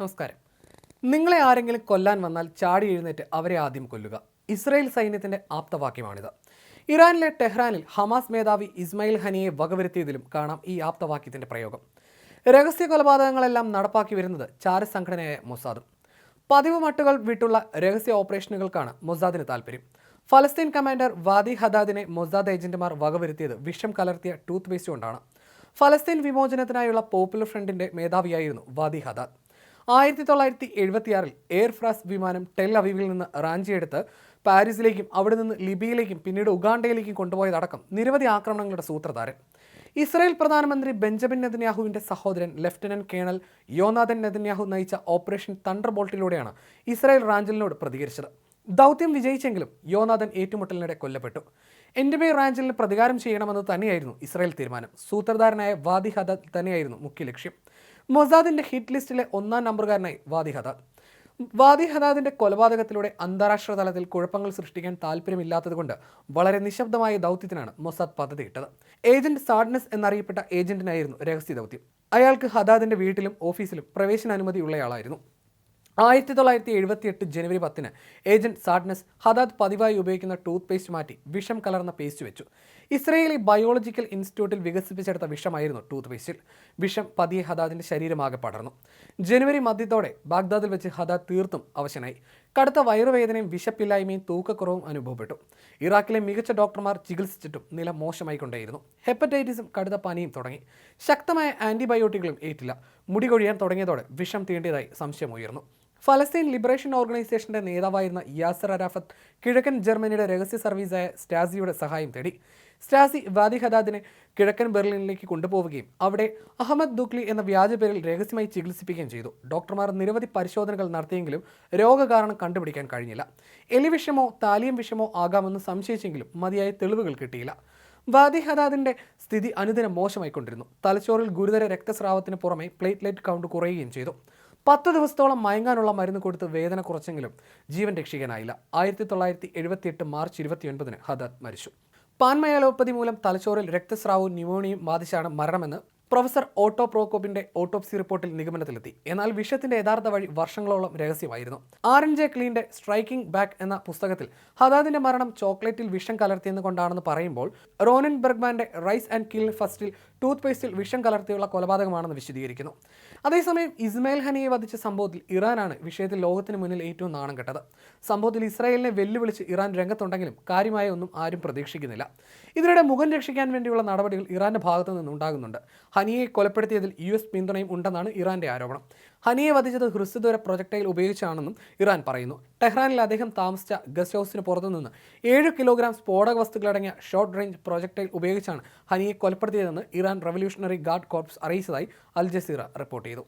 നമസ്കാരം. നിങ്ങളെ ആരെങ്കിലും കൊല്ലാൻ വന്നാൽ ചാടി എഴുന്നേറ്റ് അവരെ ആദ്യം കൊല്ലുക. ഇസ്രയേൽ സൈന്യത്തിന്റെ ആപ്തവാക്യമാണിത്. ഇറാനിലെ ടെഹ്റാനിൽ ഹമാസ് മേധാവി ഇസ്മായിൽ ഹനിയെ വകവരുത്തിയതിലും കാണാം ഈ ആപ്തവാക്യത്തിന്റെ പ്രയോഗം. രഹസ്യ കൊലപാതകങ്ങളെല്ലാം നടപ്പാക്കി വരുന്നത് ചാരസംഘടനയായ മൊസാദും. പതിവ് മട്ടുകൾ വിട്ടുള്ള രഹസ്യ ഓപ്പറേഷനുകൾക്കാണ് മൊസാദിന് താല്പര്യം ഫലസ്തീൻ കമാൻഡർ വാദി ഹദാദിനെ മൊസാദ് ഏജന്റുമാർ വകവരുത്തിയത് വിഷം കലർത്തിയ ടൂത്ത് പേസ്റ്റ് കൊണ്ടാണ്. ഫലസ്തീൻ വിമോചനത്തിനായുള്ള പോപ്പുലർ ഫ്രണ്ടിന്റെ മേധാവിയായിരുന്നു വാദി ഹദാദ്. ആയിരത്തി തൊള്ളായിരത്തി എഴുപത്തിയാറിൽ എയർ ഫ്രാസ് വിമാനം ടെൽ അവീവിൽ നിന്ന് റാഞ്ചിയെടുത്ത് പാരീസിലേക്കും അവിടെ നിന്ന് ലിബിയയിലേക്കും പിന്നീട് ഉഗാണ്ടയിലേക്കും കൊണ്ടുപോയതടക്കം നിരവധി ആക്രമണങ്ങളുടെ സൂത്രധാരൻ. ഇസ്രായേൽ പ്രധാനമന്ത്രി ബെഞ്ചമിൻ നെതന്യാഹുവിന്റെ സഹോദരൻ ലഫ്റ്റനന്റ് കേണൽ യോനാഥൻ നെതന്യാഹു നയിച്ച ഓപ്പറേഷൻ തണ്ടർ ബോൾട്ടിലൂടെയാണ് ഇസ്രായേൽ റാഞ്ചലിനോട് പ്രതികരിച്ചത്. ദൗത്യം വിജയിച്ചെങ്കിലും യോനാഥൻ ഏറ്റുമുട്ടലിനിടെ കൊല്ലപ്പെട്ടു. എൻഡബേ റാഞ്ചലിന് പ്രതികാരം ചെയ്യണമെന്ന് തന്നെയായിരുന്നു ഇസ്രായേൽ തീരുമാനം. സൂത്രധാരനായ വാദി ഹദ തന്നെയായിരുന്നു മുഖ്യ ലക്ഷ്യം മൊസാദിന്റെ ഹിറ്റ് ലിസ്റ്റിലെ ഒന്നാം നമ്പറുകാരനായി വാദി ഹദാദ്. വാദി ഹദാദിന്റെ കൊലപാതകത്തിലൂടെ അന്താരാഷ്ട്ര തലത്തിൽ കുഴപ്പങ്ങൾ സൃഷ്ടിക്കാൻ താല്പര്യമില്ലാത്തതുകൊണ്ട് വളരെ നിശബ്ദമായ ദൗത്യത്തിനാണ് മൊസാദ് പദ്ധതി ഇട്ടത് ഏജന്റ് സാഡ്നസ് എന്നറിയപ്പെട്ട ഏജന്റിനായിരുന്നു രഹസ്യ ദൗത്യം. അയാൾക്ക് ഹദാദിന്റെ വീട്ടിലും ഓഫീസിലും പ്രവേശനാനുമതിയുള്ളയാളായിരുന്നു. ആയിരത്തി തൊള്ളായിരത്തി എഴുപത്തി എട്ട് ജനുവരി പത്തിന് ഏജന്റ് സാഡ്നസ് ഹദാദ് പതിവായി ഉപയോഗിക്കുന്ന ടൂത്ത് പേസ്റ്റ് മാറ്റി വിഷം കലർന്ന പേസ്റ്റ് വെച്ചു. ഇസ്രയേലി ബയോളജിക്കൽ ഇൻസ്റ്റിറ്റ്യൂട്ടിൽ വികസിപ്പിച്ചെടുത്ത വിഷമായിരുന്നു ടൂത്ത് പേസ്റ്റിൽ വിഷം പതിയെ ഹദാദിന്റെ ശരീരമാകെ പടർന്നു. ജനുവരി മധ്യത്തോടെ ബാഗ്ദാദിൽ വെച്ച് ഹദാദ് തീർത്തും അവശനായി. കടുത്ത വയറുവേദനയും വിശപ്പില്ലായ്മയും തൂക്കക്കുറവും അനുഭവപ്പെട്ടു. ഇറാഖിലെ മികച്ച ഡോക്ടർമാർ ചികിത്സിച്ചിട്ടും നില മോശമായിക്കൊണ്ടേയിരുന്നു ഹെപ്പറ്റൈറ്റിസും കടുത്ത പനിയും തുടങ്ങി. ശക്തമായ ആന്റിബയോട്ടിക്കുകളും ഏറ്റില്ല. മുടികൊഴിയാൻ തുടങ്ങിയതോടെ വിഷം തീണ്ടിയതായി സംശയമുയർന്നു ഫലസ്തീൻ ലിബറേഷൻ ഓർഗനൈസേഷന്റെ നേതാവായിരുന്ന യാസർ അരാഫത്ത് കിഴക്കൻ ജർമ്മനിയുടെ രഹസ്യ സർവീസായ സ്റ്റാസിയുടെ സഹായം തേടി. സ്റ്റാസി വാദി ഹദാദിനെ കിഴക്കൻ ബെർലിനിലേക്ക് കൊണ്ടുപോവുകയും അവിടെ അഹമ്മദ് ദുക്ലി എന്ന വ്യാജ പേരിൽ രഹസ്യമായി ചികിത്സിപ്പിക്കുകയും ചെയ്തു. ഡോക്ടർമാർ നിരവധി പരിശോധനകൾ നടത്തിയെങ്കിലും രോഗകാരണം കണ്ടുപിടിക്കാൻ കഴിഞ്ഞില്ല. എലി വിഷമോ താലിയം വിഷമോ ആകാമെന്ന് സംശയിച്ചെങ്കിലും മതിയായ തെളിവുകൾ കിട്ടിയില്ല. വാദി ഹദാദിന്റെ സ്ഥിതി അനുദിനം മോശമായിക്കൊണ്ടിരുന്നു. തലച്ചോറിൽ ഗുരുതര രക്തസ്രാവത്തിന് പുറമെ പ്ലേറ്റ്ലെറ്റ് കൗണ്ട് കുറയുകയും ചെയ്തു. പത്ത് ദിവസത്തോളം മയങ്ങാനുള്ള മരുന്ന് കൊടുത്ത് വേദന കുറച്ചെങ്കിലും ജീവൻ രക്ഷിക്കാനായില്ല. ആയിരത്തി തൊള്ളായിരത്തി എഴുപത്തിയെട്ട് മാർച്ച് ഇരുപത്തിയൊൻപതിന് ഹദാദ് മരിച്ചു. പാൻമയാലോപ്പതി മൂലം തലച്ചോറിൽ രക്തസ്രാവവും ന്യൂമോണിയയും ബാധിച്ചാണ് മരണമെന്ന് പ്രൊഫസർ ഓട്ടോ പ്രോക്കോപ്പിന്റെ ഓട്ടോപ്സി റിപ്പോർട്ടിൽ നിഗമനത്തിലെത്തി. എന്നാൽ വിഷയത്തിന്റെ യഥാർത്ഥ വഴി വർഷങ്ങളോളം രഹസ്യമായിരുന്നു. ആർ എൻ ജെ ക്ലീന്റെ സ്ട്രൈക്കിംഗ് ബാക്ക് എന്ന പുസ്തകത്തിൽ ഹദാദിന്റെ മരണം ചോക്ലേറ്റിൽ വിഷം കലർത്തിയെന്ന് കൊണ്ടാണെന്ന് പറയുമ്പോൾ റോനൻ ബെർഗ്മാന്റെ റൈസ് ആൻഡ് കിൽ ഫസ്റ്റിൽ ടൂത്ത് പേസ്റ്റിൽ വിഷം കലർത്തിയുള്ള കൊലപാതകമാണെന്ന് വിശദീകരിക്കുന്നു. അതേസമയം ഇസ്മായിൽ ഹനിയെ വധിച്ച സംഭവത്തിൽ ഇറാനാണ് വിഷയത്തിൽ ലോകത്തിന് മുന്നിൽ ഏറ്റവും നാണം കെട്ടത്. സംഭവത്തിൽ ഇസ്രായേലിനെ വെല്ലുവിളിച്ച് ഇറാൻ രംഗത്തുണ്ടെങ്കിലും കാര്യമായ ഒന്നും ആരും പ്രതീക്ഷിക്കുന്നില്ല. ഇതിനിടെ മുഖം രക്ഷിക്കാൻ വേണ്ടിയുള്ള നടപടികൾ ഇറാന്റെ ഭാഗത്തു നിന്നുണ്ടാകുന്നുണ്ട്. ഹനിയെ കൊലപ്പെടുത്തിയതിൽ യു എസ് പിന്തുണയും ഉണ്ടെന്നാണ് ഇറാന്റെ ആരോപണം. ഹനിയെ വധിച്ചത് ഹ്രസ്വദൂര പ്രൊജക്ടൈൽ ഉപയോഗിച്ചാണെന്നും ഇറാൻ പറയുന്നു. ടെഹ്റാനിൽ അദ്ദേഹം താമസിച്ച ഗസ്റ്റ് ഹൗസിന് പുറത്തുനിന്ന് ഏഴ് കിലോഗ്രാം സ്ഫോടക വസ്തുക്കളടങ്ങിയ ഷോർട്ട് റേഞ്ച് പ്രൊജക്ടൈൽ ഉപയോഗിച്ചാണ് ഹനിയെ കൊലപ്പെടുത്തിയതെന്ന് ഇറാൻ റവല്യൂഷണറി ഗാർഡ് കോർപ്സ് അറിയിച്ചതായി അൽ ജസീറ റിപ്പോർട്ട് ചെയ്തു.